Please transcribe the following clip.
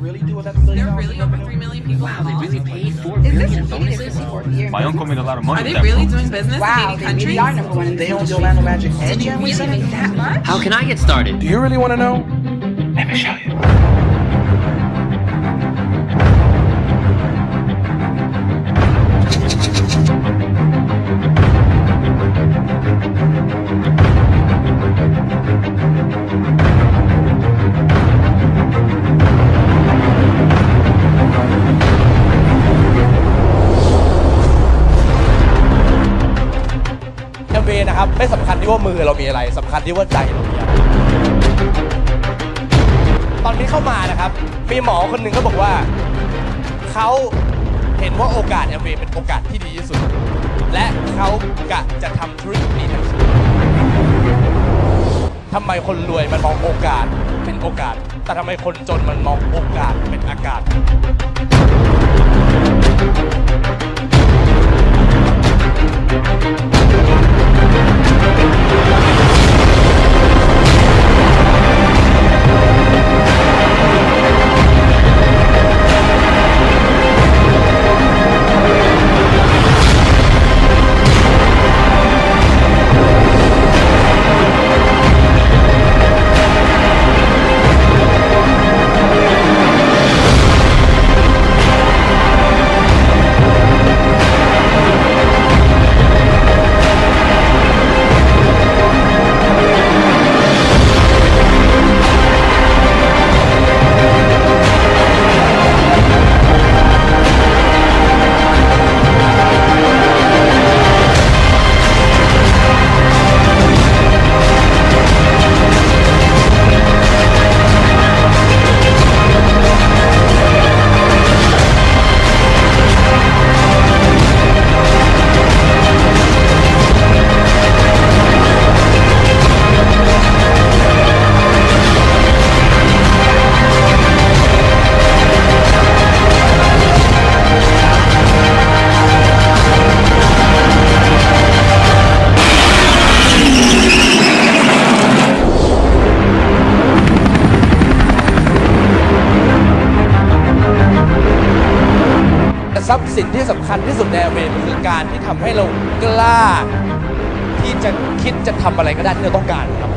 really do $11 billion? They're really over 3 million people. Wow, they really paid 4 billion bonuses? My uncle made a lot of money. Are they really doing business wow, in 80 countries? They are number one in They own the Orlando Magic and Did you really make that much? How can I get started? Do you really want to know? Let me show you. ครับไม่สำคัญที่ว่ามือเรามีอะไรสำคัญที่ว่าใจเรามีอะไรตอนนี้เข้ามานะครับ มีหมอคนหนึ่งก็บอกว่า เขาเห็นว่าโอกาสเอเวเป็นโอกาสที่ดีที่สุด และเขากะจะทำธุรกิจนี้ทั้งชีวิตทำไมคนรวยมันมองโอกาสเป็นโอกาส แต่ทำไมคนจนมันมองโอกาสเป็นอากาศทรัพย์สินที่สำคัญที่สุดในเวมนคือการที่ทำให้เรากล้า ที่จะคิดจะทำอะไรก็ได้ที่เราต้องการครับ